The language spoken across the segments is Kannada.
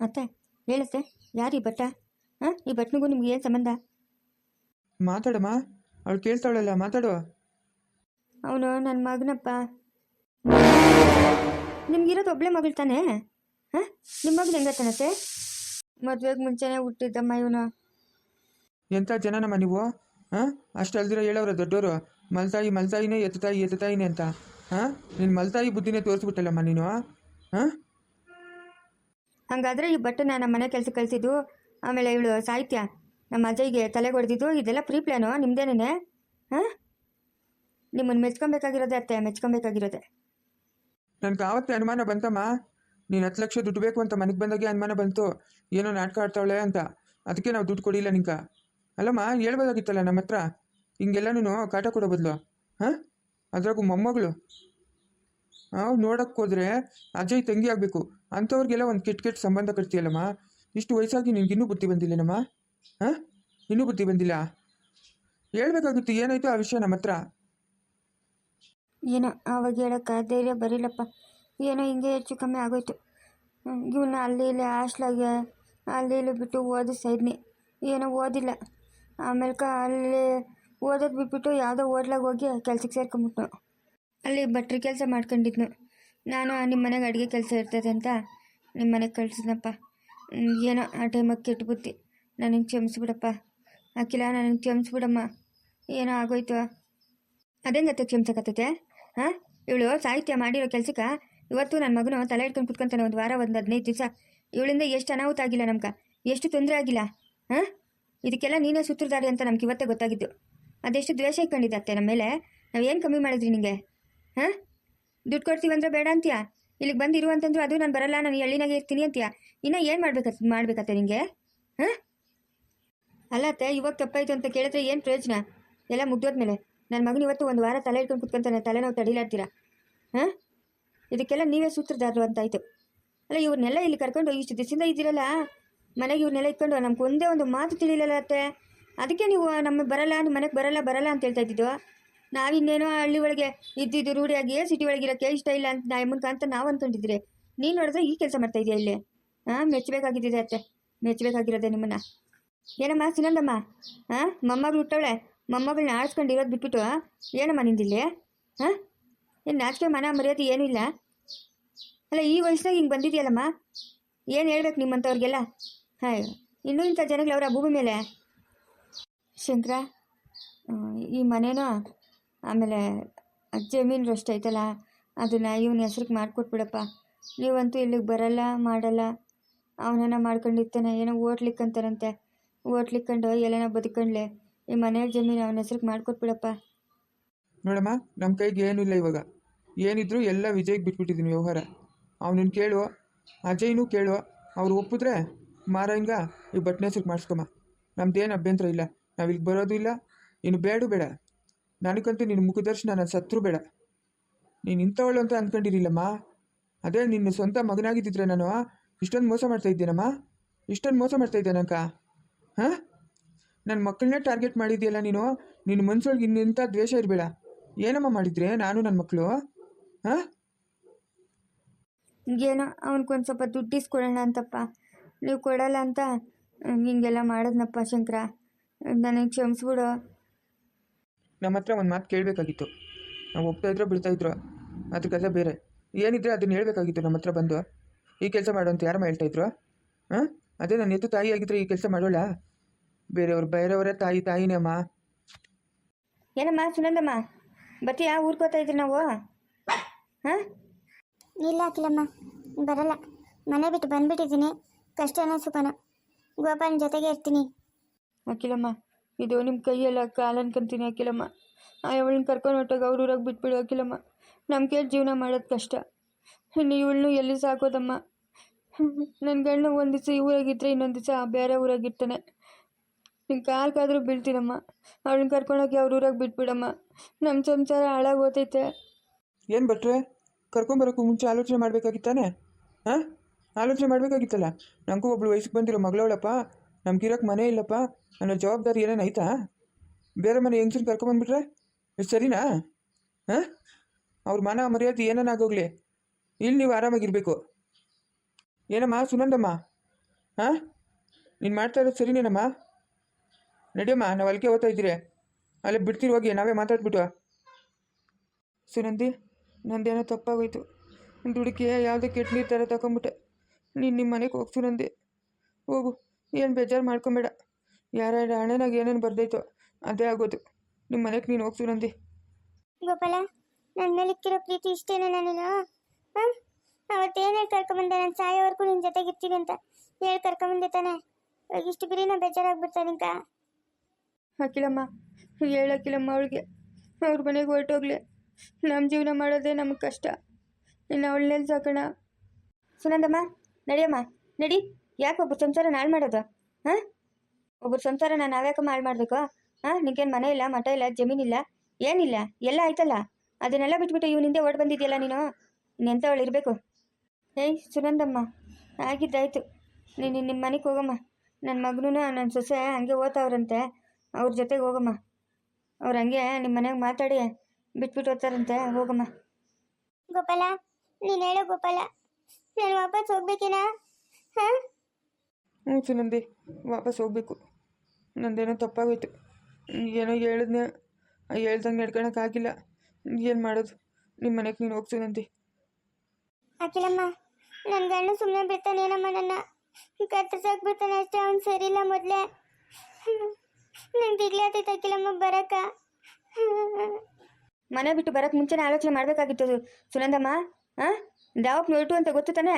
ಅತ್ತೆ ಹೇಳತ್ತೆ ಯಾರು ಈ ಬಟ್ಟ ಹಾಂ? ಈ ಭಟ್ನಿಗೂ ನಿಮ್ಗೆ ಏನು ಸಂಬಂಧ? ಮಾತಾಡಮ್ಮ ಅವಳು ಕೇಳ್ತಾಳಲ್ಲ ಮಾತಾಡು ಅವನು ನನ್ನ ಮಗನಪ್ಪ. ನಿಮ್ಗಿರೋದು ಒಬ್ಳೆ ಮಗಳು ತಾನೇ? ಹಾಂ? ನಿಮ್ಮ ಮಗನ ಹೆಂಗತ್ತಾನತ್ತೆ ಮದುವೆಗೆ ಮುಂಚೆನೇ ಹುಟ್ಟಿದ್ದಮ್ಮ ಇವನು. ಎಂಥ ಜನನಮ್ಮ ನೀವು? ಹಾಂ? ಅಷ್ಟು ಅಲ್ದಿರ ಹೇಳವ್ರ ದೊಡ್ಡವರು ಮಲ್ತಾಯಿ ಮಲ್ತಾಯಿನೇ ಎತ್ತತಾಯಿ ಎತ್ತತಾಯಿನೇ ಅಂತ. ಹಾಂ? ನಿನ್ನ ಮಲ್ತಾಯಿ ಬುದ್ಧಿನೇ ತೋರಿಸ್ಬಿಟ್ಟಲ್ಲಮ್ಮ ನೀನು? ಹಾಂ? ಹಾಗಾದ್ರೆ ಈ ಬಟ್ಟನ ನಮ್ಮ ಮನೆ ಕೆಲಸ ಕಳಿಸಿದ್ದು, ಆಮೇಲೆ ಇವಳು ಸಾಹಿತ್ಯ, ನಮ್ಮ ಅಜ್ಜಿಗೆ ತಲೆ ಹೊಡೆದಿದ್ದು ಇದೆಲ್ಲ ಪ್ರೀ ಪ್ಲ್ಯಾನು ನಿಮ್ದೇನೇ ಹಾಂ? ನಿಮ್ಮನ್ನು ಮೆಚ್ಕೊಬೇಕಾಗಿರೋದೆ ಅತ್ತೆ, ಮೆಚ್ಕೊಬೇಕಾಗಿರೋದೆ. ನನಗೆ ಆವತ್ತೇ ಅನುಮಾನ ಬಂತಮ್ಮ. ನೀನು ಹತ್ತು ಲಕ್ಷ ದುಡ್ಡು ಬೇಕು ಅಂತ ಮನೆಗೆ ಬಂದಾಗೆ ಅನುಮಾನ ಬಂತು. ಏನೋ ನಾಟಕ ಆಡ್ತಾವಳೆ ಅಂತ. ಅದಕ್ಕೆ ನಾವು ದುಡ್ಡು ಕೊಡಿಲ್ಲ ನಿಂಕ ಅಲ್ಲಮ್ಮ, ಹೇಳ್ಬೋದಾಗಿತ್ತಲ್ಲ ನಮ್ಮ ಹತ್ರ ಹಿಂಗೆಲ್ಲನೂ ಕಾಟ ಕೊಡೋ ಬದಲು. ಹಾಂ? ಅದ್ರಾಗೂ ಮೊಮ್ಮಗಳು. ನಾವು ನೋಡಕ್ಕೆ ಹೋದ್ರೆ ಅಜಯ್ ತಂಗಿ ಆಗಬೇಕು. ಅಂಥವ್ರಿಗೆಲ್ಲ ಒಂದು ಕೆಟ್ಟ ಕೆಟ್ಟ ಸಂಬಂಧ ಕಟ್ತೀಯಲ್ಲಮ್ಮ? ಇಷ್ಟು ವಯಸ್ಸಾಗಿ ನಿಮ್ಗೆ ಇನ್ನೂ ಬುದ್ಧಿ ಬಂದಿಲ್ಲೇನಮ್ಮ? ಹಾಂ? ಇನ್ನೂ ಬುದ್ಧಿ ಬಂದಿಲ್ಲ? ಹೇಳ್ಬೇಕಾಗಿತ್ತು, ಏನಾಯ್ತು ಆ ವಿಷಯ ನಮ್ಮ ಹತ್ರ? ಏನೋ ಅವಾಗ ಹೇಳೋಕ್ಕೆ ಧೈರ್ಯ ಬರೀಲಪ್ಪ. ಏನೋ ಹಿಂಗೆ ಹೆಚ್ಚು ಕಮ್ಮಿ ಆಗೋಯ್ತು. ಇವನ್ನ ಅಲ್ಲಿ ಇಲ್ಲಿ ಹಾಸ್ಲಾಗೆ ಅಲ್ಲಿ ಇಲ್ಲಿ ಬಿಟ್ಟು ಓದಿಸ್ತಾಯಿದ್ನಿ ಏನೋ ಓದಿಲ್ಲ. ಆಮೇಲೆ ಅಲ್ಲಿ ಓದೋದು ಬಿಟ್ಬಿಟ್ಟು ಯಾವುದೋ ಹೋಟ್ಲಾಗ ಹೋಗಿ ಕೆಲ್ಸಕ್ಕೆ ಸೇರ್ಕೊಂಬಿಟ್ನು. ಅಲ್ಲಿ ಭಟ್ರ ಕೆಲಸ ಮಾಡ್ಕೊಂಡಿದ್ನು. ನಾನು ನಿಮ್ಮ ಮನೆಗೆ ಅಡುಗೆ ಕೆಲಸ ಇರ್ತದೆ ಅಂತ. ನಿಮ್ಮ ಮನೆಗೆ ಕಳ್ಸಿದ್ನಪ್ಪ. ಏನೋ ಆ ಟೈಮಾಗ ಕೆಟ್ಟ ಬುದ್ಧಿ. ನನಗೆ ಕ್ಷಮಿಸ್ಬಿಡಪ್ಪ. ಅಕ್ಕಿಲ ನನಗೆ ಕ್ಷಮಿಸ್ಬಿಡಮ್ಮ. ಏನೋ ಆಗೋಯ್ತು. ಅದೇಂಗತ್ತೆ ಕ್ಷಮಿಸಕತ್ತೈತೆ? ಹಾಂ? ಇವಳು ಸಾಹಿತ್ಯ ಮಾಡಿರೋ ಕೆಲ್ಸಕ್ಕೆ ಇವತ್ತು ನನ್ನ ಮಗನು ತಲೆ ಇಟ್ಕೊಂಡು ಕುತ್ಕೊಂತಾನೆ ಒಂದು ವಾರ, ಒಂದು ಹದಿನೈದು ದಿವಸ. ಇವಳಿಂದ ಎಷ್ಟು ಅನಾಹುತ ಆಗಿಲ್ಲ ನಮ್ಗೆ. ಎಷ್ಟು ತೊಂದರೆ ಆಗಿಲ್ಲ. ಹಾಂ? ಇದಕ್ಕೆಲ್ಲ ನೀನೇ ಸೂತ್ರಧಾರಿ ಅಂತ ನಮ್ಗೆ ಇವತ್ತೇ ಗೊತ್ತಾಗಿದ್ದು. ಅದೆಷ್ಟು ದ್ವೇಷ ಇಟ್ಕೊಂಡಿದ್ದೆ ಅತ್ತೆ ನಮ್ಮ ಮೇಲೆ. ನಾವೇನು ಕಮ್ಮಿ ಮಾಡಿದ್ರಿ ನಿಂಗೆ? ಹಾಂ? ದುಡ್ಡು ಕೊಡ್ತೀವಿ ಬೇಡ ಅಂತೀಯ? ಇಲ್ಲಿಗೆ ಬಂದು ಇರು ಅಂತಂದ್ರು ಅದು ನಾನು ಬರಲ್ಲ, ನಾನು ಎಳ್ಳಿನಾಗೆ ಇರ್ತೀನಿ ಅಂತೀಯ? ಇನ್ನು ಏನು ಮಾಡ್ಬೇಕು ಮಾಡ್ಬೇಕತ್ತೆ ನಿಮಗೆ ಹಾಂ? ಅಲ್ಲ ಅತ್ತೆ, ಇವಾಗ ತಪ್ಪಾಯ್ತು ಅಂತ ಕೇಳಿದ್ರೆ ಏನು ಪ್ರಯೋಜನ? ಎಲ್ಲ ಮುಗ್ದೋದ್ಮೇಲೆ. ನನ್ನ ಮಗನ ಇವತ್ತು ಒಂದು ವಾರ ತಲೆ ಇಟ್ಕೊಂಡು ಕುತ್ಕೊಂತಾನೆ ತಲೆನೋವು ತಡಿಲಾಡ್ತೀರಾ? ಹಾಂ? ಇದಕ್ಕೆಲ್ಲ ನೀವೇ ಸೂತ್ರಧಾರರು ಅಂತಾಯ್ತು. ಅಲ್ಲ ಇವ್ರನ್ನೆಲ್ಲ ಇಲ್ಲಿ ಕರ್ಕೊಂಡು ಇಷ್ಟು ದಿವಸದಿಂದ ಇದ್ದೀರಲ್ಲ? ಮನೆಗೆ ಇವ್ರನ್ನೆಲ್ಲ ಇಟ್ಕೊಂಡು ನಮ್ಗೆ ಒಂದೇ ಒಂದು ಮಾತು ತಿಳಿಲಿಲ್ಲ ಅತ್ತೆ? ಅದಕ್ಕೆ ನೀವು ನಮ್ಮ ಬರಲ್ಲ, ನಿಮ್ಮ ಮನೆಗೆ ಬರಲ್ಲ ಬರಲ್ಲ ಅಂತ ಹೇಳ್ತಾ ಇದ್ದಿದ್ದು? ನಾವಿನ್ನೇನೋ ಹಳ್ಳಿ ಒಳಗೆ ಇದ್ದಿದ್ದು ರೂಢಿಯಾಗಿ ಸಿಟಿ ಒಳಗೆ ಇರೋಕ್ಕೆ ಇಷ್ಟ ಇಲ್ಲ ಅಂತ ನಾ ಎಮ್ಮನ್ಕ ಅಂತ ನಾವು ಅಂದ್ಕೊಂಡಿದ್ರೆ ನೀನು ನೋಡಿದ್ರೆ ಈ ಕೆಲಸ ಮಾಡ್ತಾ ಇಲ್ಲಿ? ಹಾಂ ಮೆಚ್ಚಬೇಕಾಗಿದ್ದಿದೆ ಅತ್ತೆ. ಮೆಚ್ಚಬೇಕಾಗಿರೋದೆ ನಿಮ್ಮನ್ನ. ಏನಮ್ಮ, ಸುನಂದಮ್ಮ? ಹಾಂ ಮೊಮ್ಮಗಳು ಹುಟ್ಟವಳೆ. ಮೊಮ್ಮಗಳನ್ನ ಆಡ್ಸ್ಕೊಂಡು ಇರೋದು ಬಿಟ್ಬಿಟ್ಟು ಏನಮ್ಮ ನಿಂದಿಲ್ಲಿ? ಹಾಂ ಏನು ನಾಚಿಕೆ, ಮನ, ಮರ್ಯಾದೆ ಏನೂ ಇಲ್ಲ? ಅಲ್ಲ, ಈ ವಯಸ್ಸಿನಾಗ ಹಿಂಗೆ ಬಂದಿದೆಯಲ್ಲಮ್ಮ? ಏನು ಹೇಳ್ಬೇಕು ನಿಮ್ಮಂಥವ್ರಿಗೆಲ್ಲ? ಹಾಯ್, ಇನ್ನೂ ಇಂಥ ಅವರ ಭೂಮಿ ಮೇಲೆ? ಶಂಕರ ಈ ಮನೇನೋ ಆಮೇಲೆ ಜಮೀನು ರಷ್ಟು ಐತಲ್ಲ, ಅದನ್ನು ಇವನ ಹೆಸ್ರಿಗೆ ಮಾಡಿಕೊಟ್ಬಿಡಪ್ಪ. ನೀವಂತೂ ಇಲ್ಲಿಗೆ ಬರಲ್ಲ, ಮಾಡಲ್ಲ. ಅವನನ್ನ ಮಾಡ್ಕೊಂಡಿರ್ತಾನೆ, ಏನೋ ಓಟ್ಲಿಕ್ಕಂತಾರಂತೆ ಓಟ್ಲಿಕ್ಕಂಡು ಎಲ್ಲನ ಬದುಕೊಂಡ್ಲೆ. ಈ ಮನೆಯ ಜಮೀನು ಅವನ ಹೆಸ್ರಿಗೆ ಮಾಡಿಕೊಟ್ಬಿಡಪ್ಪ. ನೋಡಮ್ಮ ನಮ್ಮ ಕೈಗೆ ಏನೂ ಇಲ್ಲ ಇವಾಗ. ಏನಿದ್ರು ಎಲ್ಲ ವಿಜಯ್ಗೆ ಬಿಟ್ಬಿಟ್ಟಿದ್ದೀನಿ ವ್ಯವಹಾರ. ಅವನನ್ನು ಕೇಳು, ಅಜಯ್ನೂ ಕೇಳು. ಅವ್ರು ಒಪ್ಪಿದ್ರೆ ಮಾರಂಗ ಈ ಬಟ್ಟೆ ಹೆಸ್ರಿಗೆ ಮಾಡಿಸ್ಕೊಮ್ಮ. ನಮ್ದೇನು ಅಭ್ಯಂತರ ಇಲ್ಲ. ನಾವು ಇಲ್ಲಿಗೆ ಬರೋದು ಇಲ್ಲ. ಇನ್ನು ಬೇಡ ಬೇಡ. ನನಗಂತೂ ನಿನ್ನ ಮುಖದರ್ಶನ ನನ್ನ ಸತ್ರು ಬೇಡ. ನೀನು ಇಂಥವಳು ಅಂತ ಅಂದ್ಕೊಂಡಿರಿಲ್ಲಮ್ಮ ಅದೇ ನಿನ್ನ ಸ್ವಂತ ಮಗನಾಗಿದ್ದಿದ್ರೆ ನಾನು ಇಷ್ಟೊಂದು ಮೋಸ ಮಾಡ್ತಾ ಇದ್ದೇನಮ್ಮ? ಇಷ್ಟೊಂದು ಮೋಸ ಮಾಡ್ತಾ ಇದ್ದೇನಕ್ಕ ಹಾಂ? ನನ್ನ ಮಕ್ಕಳನ್ನೇ ಟಾರ್ಗೆಟ್ ಮಾಡಿದ್ಯಲ್ಲ ನೀನು? ನಿನ್ನ ಮನ್ಸೊಳಗೆ ಇನ್ನಿಂಥ ದ್ವೇಷ ಇರಬೇಡ. ಏನಮ್ಮ ಮಾಡಿದ್ರೆ ನಾನು ನನ್ನ ಮಕ್ಕಳು ಹಾಂ? ಏನೋ, ಅವನಿಗೊಂದು ಸ್ವಲ್ಪ ದುಡ್ಡು ಅಂತಪ್ಪ. ನೀವು ಕೊಡಲ್ಲ ಅಂತ ಹಿಂಗೆಲ್ಲ ಮಾಡಿದ್ನಪ್ಪ ಶಂಕರ. ನನಗೆ ಕ್ಷಮಿಸ್ಬಿಡು. ನಮ್ಮ ಹತ್ರ ಒಂದು ಮಾತು ಕೇಳಬೇಕಾಗಿತ್ತು. ನಾವು ಒಪ್ತಾ ಇದ್ರೋ ಬಿಡ್ತಾ ಇದ್ರೋ ಅದ್ರ ಕಥೆ ಬೇರೆ. ಏನಿದ್ರೆ ಅದನ್ನ ಹೇಳಬೇಕಾಗಿತ್ತು ನಮ್ಮ ಹತ್ರ ಬಂದು. ಈ ಕೆಲಸ ಮಾಡು ಅಂತ ಯಾರಮ್ಮ ಹೇಳ್ತಾ ಇದ್ರು? ಹಾಂ? ಅದೇ ನನ್ನ ಎದ್ದು ತಾಯಿ ಆಗಿದ್ರೆ ಈ ಕೆಲಸ ಮಾಡೋಲ್ಲ ಬೇರೆಯವ್ರು ಬೇರೆಯವರೇ ತಾಯಿ ತಾಯಿನೇ ಅಮ್ಮ ಏನಮ್ಮ ಸುನಂದಮ್ಮ ಬರ್ತೀಯಾ? ಊರ್ಕೋತಾ ಇದ್ರಿ ನಾವು? ಹಾಂ? ಇಲ್ಲ ಅಖಿಲಮ್ಮ ಬರಲ್ಲ. ಮನೆ ಬಿಟ್ಟು ಬಂದ್ಬಿಟ್ಟಿದ್ದೀನಿ. ಕಷ್ಟನೋ ಸುಖನ? ಗೋಪಾಲನ ಜೊತೆಗೆ ಇರ್ತೀನಿ. ಅಖಿಲಮ್ಮ ಇದು ನಿಮ್ಮ ಕೈಯೆಲ್ಲ ಕಾಲು ಅನ್ಕೊಂತೀನಿ ಅಖಿಲಮ್ಮ. ಅವಳನ್ನ ಕರ್ಕೊಂಡು ಹೊಟ್ಟೋಗಿ ಅವ್ರ ಊರಾಗ ಬಿಟ್ಬಿಡು ಅಖಿಲಮ್ಮ. ನಮ್ಮ ಕೇಳಿ ಜೀವನ ಮಾಡೋದು ಕಷ್ಟ. ಇನ್ನು ಇವಳನ್ನು ಎಲ್ಲಿ ಸಾಕೋದಮ್ಮ? ನನ್ನ ಗಂಡ ಒಂದು ದಿವಸ ಈ ಊರಾಗಿದ್ದರೆ ಇನ್ನೊಂದು ದಿವಸ ಬೇರೆ ಊರಾಗಿರ್ತಾನೆ ನಿನ್ನ ಕಾಲ್ಕಾದರೂ ಬೀಳ್ತೀನಮ್ಮ. ಅವಳನ್ನ ಕರ್ಕೊಂಡೋಗಿ ಅವ್ರ ಊರಾಗ ಬಿಟ್ಬಿಡಮ್ಮ. ನಮ್ಮ ಸಂಸಾರ ಹಾಳಾಗೋತೈತೆ. ಏನು ಭಟ್ರೆ? ಕರ್ಕೊಂಬರೋಕ್ಕೂ ಮುಂಚೆ ಆಲೋಚನೆ ಮಾಡಬೇಕಾಗಿತ್ತಾನೆ? ಹಾಂ? ಆಲೋಚನೆ ಮಾಡಬೇಕಾಗಿತ್ತಲ್ಲ? ನನಗೂ ಒಬ್ಳು ವಯಸ್ಸಿಗೆ ಬಂದಿರೋ ಮಗಳವಳಪ್ಪ. ನಮ್ಗಿರೋಕ್ಕೆ ಮನೆ ಇಲ್ಲಪ್ಪ. ಅನ್ನೋ ಜವಾಬ್ದಾರಿ ಏನೇನು ಐತಾ ಬೇರೆ ಮನೆ ಹೆಂಗ್ಸನ್ ಕರ್ಕೊಂಬಂದ್ಬಿಟ್ರೆ ಎಷ್ಟು ಸರಿನಾ? ಹಾಂ? ಅವ್ರ ಮನ ಮರ್ಯಾದೆ ಏನೇನಾಗೋಗ್ಲಿ ಇಲ್ಲಿ ನೀವು ಆರಾಮಾಗಿರ್ಬೇಕು. ಏನಮ್ಮ, ಸುನಂದಮ್ಮ? ಹಾಂ? ನೀನು ಮಾಡ್ತಾ ಇರೋದು ಸರಿನೇನಮ್ಮ? ನಡಿಯಮ್ಮ, ನಾವು ಅಲ್ಲಿಗೆ ಓದ್ತಾ ಇದ್ದೀರಿ. ಅಲ್ಲೇ ಬಿಡ್ತೀರಿ ಹೋಗಿ, ನಾವೇ ಮಾತಾಡ್ಬಿಟ್ಟು. ಸುನಂದಿ, ನಂದೇನೋ ತಪ್ಪಾಗೋಯ್ತು. ದುಡುಕಿ, ಯಾವುದೇ ಕೆಟ್ಟ ನೀರು ಥರ ತಗೊಂಬಿಟ್ಟೆ ನೀನು ನಿಮ್ಮ ಮನೆಗೆ ಹೋಗಿ ಸುನಂದಿ. ಹೋಗು. ಏನು ಬೇಜಾರು ಮಾಡ್ಕೊಬೇಡ ಯಾರ್ಯಾರ ಹಣೆನಾಗ ಏನೇನು ಬರ್ದೈತೋ ಅದೇ ಆಗೋದು. ನಿಮ್ಮ ಮನೆಗೆ ನೀನು ಹೋಗಿ ಸುನಂದಿ ಗೋಪಾಲ ನನ್ನ ಮೇಲೆ ಇಕ್ಕಿರೋ ಪ್ರೀತಿ ಇಷ್ಟೇನ ನಾನು ಹಾಂ? ಅವತ್ತೇನು ಹೇಳಿ ಕರ್ಕೊಂಬಂದೆ? ನಾನು ಸಾಯೋವರೆಗೂ ನಿನ್ನ ಜೊತೆಗಿರ್ತೀನಿ ಅಂತ ಹೇಳಿ ಕರ್ಕೊಂಬಂದೆ ತಾನೆ. ಇವಾಗ ಇಷ್ಟು ಬಿರಿನ ಬೇಜಾರಾಗ್ಬಿಡ್ತಾ ನಿಂಕ? ಅಖಿಲಮ್ಮ ಹೇಳಕ್ಕಿಲ್ಲಮ್ಮ ಅವಳಿಗೆ. ಅವ್ರ ಮನೆಗೆ ಹೊರಟೋಗ್ಲಿ. ನಮ್ಮ ಜೀವನ ಮಾಡೋದೇ ನಮಗೆ ಕಷ್ಟ. ಇನ್ನು ಅವಳನ್ನೆಲ್ಲಿ ಸಾಕೋಣ. ಸುನಂದಮ್ಮ ನಡಿಯಮ್ಮ ನಡಿ. ಯಾಕೆ ಒಬ್ಬರು ಸಂಸಾರ ಹಾಳು ಮಾಡೋದು? ಹಾಂ? ಒಬ್ರು ಸಂಸಾರ ನಾನು ನಾವ್ಯಾಕಮ್ಮ ಹಾಳು ಮಾಡಬೇಕು? ಹಾಂ? ನಿಂಗೇನು ಮನೆ ಇಲ್ಲ, ಮಠ ಇಲ್ಲ ಜಮೀನಿಲ್ಲ ಏನಿಲ್ಲ, ಎಲ್ಲ ಆಯ್ತಲ್ಲ? ಅದನ್ನೆಲ್ಲ ಬಿಟ್ಬಿಟ್ಟು ಇವನಿಂದೆ ಓಡ್ ಬಂದಿದೆಯಲ್ಲ ನೀನು? ಇನ್ನೆಂಥವಳು ಇರಬೇಕು. ಏಯ್, ಸುನಂದಮ್ಮ, ಆಗಿದ್ದಾಯ್ತು. ನೀನು ನಿಮ್ಮ ಮನೆಗೆ ಹೋಗಮ್ಮ. ನನ್ನ ಮಗನೂ ನನ್ನ ಸೊಸೆ ಹಂಗೆ ಓದ್ತಾವ್ರಂತೆ. ಅವ್ರ ಜೊತೆಗೆ ಹೋಗಮ್ಮ. ಅವ್ರು ಹಂಗೆ ನಿಮ್ಮ ಮನೆಗೆ ಮಾತಾಡಿ ಬಿಟ್ಬಿಟ್ಟು ಓದ್ತಾರಂತೆ ಹೋಗಮ್ಮ. ಗೋಪಾಲ, ನೀನು ಹೇಳೋ ಗೋಪಾಲ. ನಾನು ವಾಪಸ್ ಹೋಗ್ಬೇಕೇನಾ? ಹಾಂ? ಹ್ಞೂ ಸುನಂದಿ ವಾಪಸ್ ಹೋಗಬೇಕು. ನಂದೇನೋ ತಪ್ಪಾಗೋಯ್ತು. ಏನೋ ಹೇಳಿದ್ನೆ ಹೇಳ್ದಂಗೆ ನಡ್ಕೊಳಕ್ಕಾಗಿಲ್ಲ. ಏನು ಮಾಡೋದು? ನಿಮ್ಮ ಮನೆಗೆ ನೀನು ಹೋಗಿ ಸುನಂದಿ ಅಖಿಲಮ್ಮ ನನ್ನ ಗಂಡ ಸುಮ್ಮನೆ ಬಿಡ್ತಾನೇನಮ್ಮ ನನ್ನ? ಕತ್ತರ್ಸಕ್ ಬಿಡ್ತಾನೆ ಅಷ್ಟೇ ಅವ್ನು ಸರಿಯಿಲ್ಲ ಮೊದಲೇ. ನಂಗೆ ದಿಗ್ಲೇ ಆಗ್ತೈತೆ ಅಖಿಲಮ್ಮ ಬರಕ್ಕ. ಮನೆ ಬಿಟ್ಟು ಬರಕ್ಕೆ ಮುಂಚೆನೇ ಆಲೋಚನೆ ಮಾಡಬೇಕಾಗಿತ್ತು ಸುನಂದಮ್ಮ ಹಾಂ ದಾವಪ್ನ ನೋಟು ಅಂತ ಗೊತ್ತು ತಾನೇ?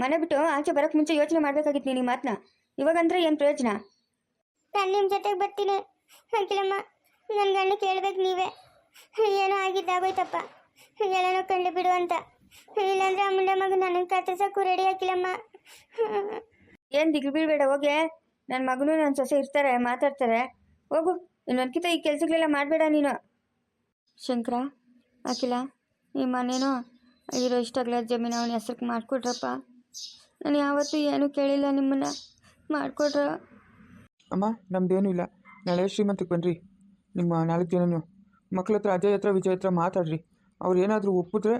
ಮನೆ ಬಿಟ್ಟು ಆಚೆ ಬರಕ್ ಮುಂಚೆ ಯೋಚನೆ ಮಾಡಬೇಕಾಗಿತ್ತು ನೀನು ಈ ಮಾತನ್ನ ಇವಾಗಂದ್ರೆ ಏನು ಪ್ರಯೋಜನ? ನಾನು ನಿಮ್ಮ ಜೊತೆಗೆ ಬರ್ತೀನಿ. ಅಖಿಲಮ್ಮ ನನ್ನ ಗಂಡ ಕೇಳ್ಬೇಕು ನೀವೇ. ಏನೋ ಆಗಿದ್ದಾಗೋಯ್ತಪ್ಪ. ಎಲ್ಲನೋ ಕಂಡು ಬಿಡು ಅಂತ. ಇಲ್ಲಾಂದ್ರೆ ಆ ಮುಂಡೆ ಮಗ ನನಗೆ ಕತ್ತರ್ಸಕ್ಕೂ ರೆಡಿ ಹಾಕಿಲ್ಲಮ್ಮ ಏನು ದಿಗ್ಲು ಬೀಳ್ಬೇಡ ಹೋಗೆ. ನನ್ನ ಮಗನೂ ನನ್ನ ಸೊಸೆ ಇರ್ತಾರೆ ಮಾತಾಡ್ತಾರೆ. ಹೋಗು ಇನ್ನೊಂದ್ಕಿತ ಈ ಕೆಲಸಗಳೆಲ್ಲ ಮಾಡಬೇಡ ನೀನು. ಶಂಕರ ಅಖಿಲ ನಿಮ್ಮ ಮನೇನೋ ಇರೋ ಇಷ್ಟಾಗಲ ಜಮೀನು ಅವನ ಹೆಸ್ರಿಗೆ ಮಾಡಿಕೊಡ್ರಪ್ಪ ನಾನು ಯಾವತ್ತೂ ಏನೂ ಕೇಳಿಲ್ಲ ನಿಮ್ಮನ್ನು ಮಾಡಿಕೊಡ್ರ? ಅಮ್ಮ ನಮ್ದೇನೂ ಇಲ್ಲ. ನಾಳೆ ಶ್ರೀಮಂತಕ್ಕೆ ಬನ್ನಿರಿ ನಿಮ್ಮ ನಾಲ್ಕು ಜನನು. ಮಕ್ಳ ಹತ್ರ ಅಜಯ್ ಹತ್ರ ವಿಜಯ್ ಹತ್ರ ಮಾತಾಡ್ರಿ. ಅವ್ರು ಏನಾದರೂ ಒಪ್ಪಿದ್ರೆ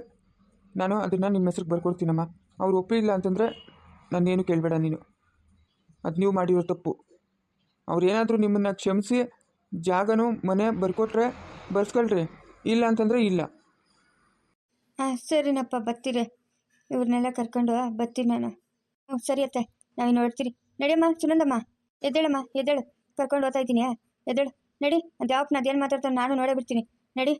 ನಾನು ಅದನ್ನು ನಿಮ್ಮ ಹೆಸ್ರಿಗೆ ಬರ್ಕೊಡ್ತೀನಮ್ಮ. ಅವ್ರು ಒಪ್ಪಿಲ್ಲ ಅಂತಂದರೆ ನಾನೇನು ಕೇಳಬೇಡ ನೀನು. ಅದು ನೀವು ಮಾಡಿರೋ ತಪ್ಪು. ಅವ್ರು ಏನಾದರೂ ನಿಮ್ಮನ್ನು ಕ್ಷಮಿಸಿ ಜಾಗನೂ ಮನೆ ಬರ್ಕೊಟ್ರೆ ಬರ್ಸ್ಕೊಳ್ರಿ. ಇಲ್ಲ ಅಂತಂದರೆ ಇಲ್ಲ. ಹಾಂ ಸರಿನಪ್ಪ ಬರ್ತೀರಿ. ಇವ್ರನ್ನೆಲ್ಲ ಕರ್ಕೊಂಡು ಬರ್ತೀನಿ ನಾನು. ಹ್ಞೂ ಸರಿ ಅತ್ತೆ. ನಾವೇ ನೋಡ್ತೀರಿ ನಡಿಯಮ್ಮ ಚುನಂದಮ್ಮ ಎದ್ದೇಳಮ್ಮ, ಎದ್ದೇಳು. ಕರ್ಕೊಂಡು ಹೋಗ್ತಾ ಇದ್ದೀನಿ ಎದ್ದೇಳು. ನಡಿ, ಅದು ಯಾವಪ್ಪ ಅದೇನು ಮಾತಾಡ್ತಾನೆ ನಾನು ನೋಡೇ ಬಿಡ್ತೀನಿ. ನಡಿ.